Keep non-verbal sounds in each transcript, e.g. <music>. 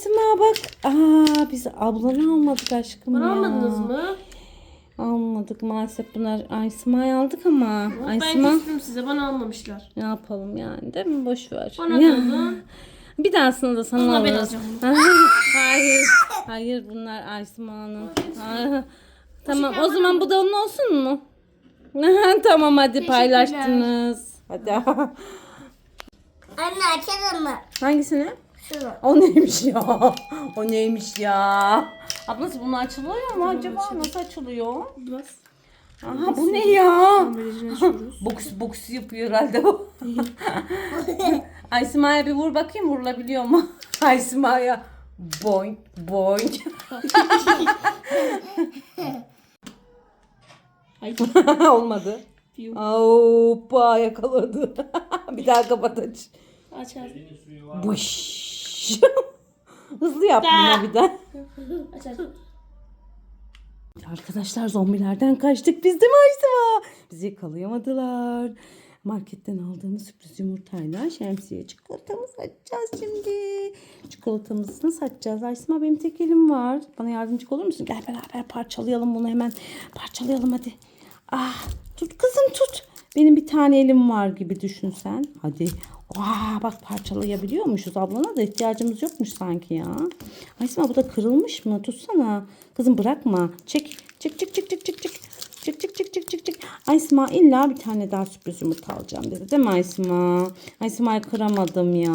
Aysima bak. Aa biz ablanı almadık aşkım Bana ya. almadınız mı? Almadık maalesef bunlar Aysima'yı aldık ama. Ben Aysima küstüm size bana almamışlar. ne yapalım yani değil mi? Boş ver. Bana Ya. kaldın. Bir dahasını da sana Ama ben alırız. alacağım <laughs> bunu. Hayır. Hayır bunlar Aysima'nın. Aa, Tamam o zaman bu da onun olsun mu? <laughs> tamam hadi paylaştınız. Hadi. Anne açalım mı? Hangisini? Şunu. O neymiş ya? O neymiş ya? Ablası bunu açılıyor mu acaba? Nasıl açılıyor? Biraz. Aha bu ne ya? Ambalajını açıyoruz. Boks boks yapıyor herhalde o. <laughs> Aysima'ya bir vur bakayım vurulabiliyor mu? Aysima'ya boing boing. Ay. <laughs> Olmadı. Piu. Hoppa yakaladı. <laughs> bir daha kapat aç. Aç aç. Buş. <laughs> Hızlı yap bunu bir. Aç aç. Arkadaşlar zombilerden kaçtık biz değil mi Aysima? Bizi yakalayamadılar. Marketten aldığımız sürpriz yumurtayla şemsiye çikolatamızı açacağız şimdi. Çikolatamızı nasıl açacağız? Aysima benim tek elim var. Bana yardımcı olur musun? Gel beraber parçalayalım bunu hemen. Parçalayalım hadi. Ah tut kızım tut. Benim bir tane elim var gibi düşün sen. Hadi. Vaa bak parçalayabiliyormuşuz. Ablana da ihtiyacımız yokmuş sanki ya. Aysima bu da kırılmış mı? Tutsana. Kızım bırakma. Çek. Çık çık çık çık çık çık. Çık çık çık çık çık çık. Aysima illa bir tane daha sürpriz yumurta alacağım dedi. Değil mi Aysima? Aysima'yı kıramadım ya.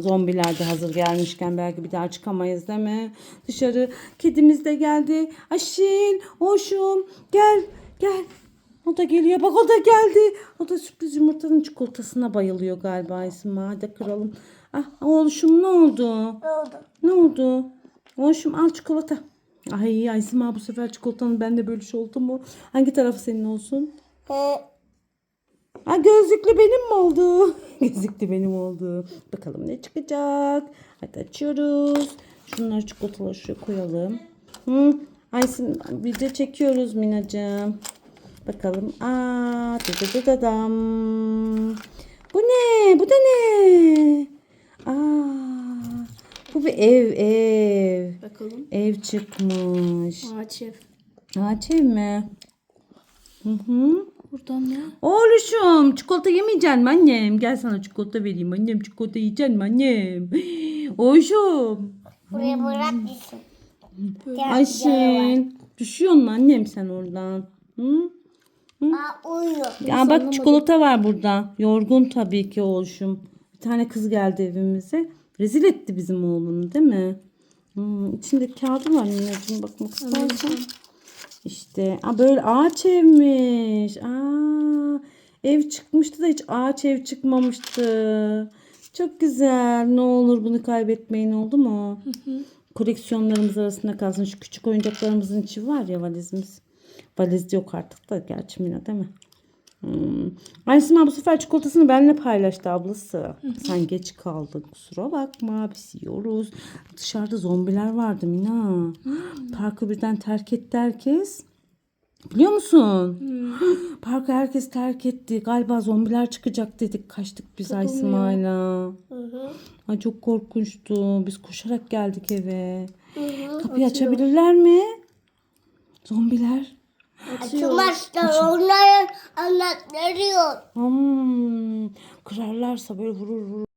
Zombiler de hazır gelmişken belki bir daha çıkamayız değil mi? Dışarı kedimiz de geldi. Aşil, hoşum gel gel. O da geliyor. Bak o da geldi. O da sürpriz yumurtanın çikolatasına bayılıyor galiba Aysima. Hadi kıralım. Ah oğluşum ne oldu? Ne oldu? Ne oldu? Oğlum al çikolata. Ay Aysima bu sefer çikolatanın bende bölüş oldu mu? Hangi tarafı senin olsun? He. Ha gözlüklü benim mi oldu? <laughs> gözlüklü benim oldu. Bakalım ne çıkacak? Hadi açıyoruz. Şunları çikolataları şuraya koyalım. Hı. Aysin video çekiyoruz Minacığım. Bakalım. Aa, da da da dam. Bu ne? Bu da ne? Aa, bu bir ev ev. Bakalım. Ev çıkmış. Ağaç ev. Ağaç ev mi? Hı hı. Buradan ne? Oğluşum çikolata yemeyeceksin mi annem? Gel sana çikolata vereyim annem. Çikolata yiyeceksin mi annem? <gasps> Oğluşum. Buraya bırak gitsin. Ayşin. Düşüyor mu annem sen oradan? Hı? Aa uyuyor. Ya bak çikolata var burada. Yorgun tabii ki oğluşum. Bir tane kız geldi evimize. Rezil etti bizim oğlunu değil mi? Hmm, içinde kağıdı var Mineciğim bakmak istersen. İşte aa, böyle ağaç evmiş. Aa, ev çıkmıştı da hiç ağaç ev çıkmamıştı. Çok güzel. Ne olur bunu kaybetmeyin oldu mu? Koleksiyonlarımız arasında kalsın. Şu küçük oyuncaklarımızın içi var ya valizimiz. Valiz yok artık da gerçi Mina değil mi? Hmm. Aysima bu sefer çikolatasını benimle paylaştı ablası. Sen geç kaldın kusura bakma biz yiyoruz. Dışarıda zombiler vardı Mina. Parkı birden terk etti herkes. Biliyor musun? <gasps> Parkı herkes terk etti. Galiba zombiler çıkacak dedik. Kaçtık biz Aysima'yla. Ay çok korkunçtu. Biz koşarak geldik eve. Kapıyı açabilirler mi? Zombiler. Açılmazlar. Onların anlatları yok. Hmm, kırarlarsa böyle vurur vurur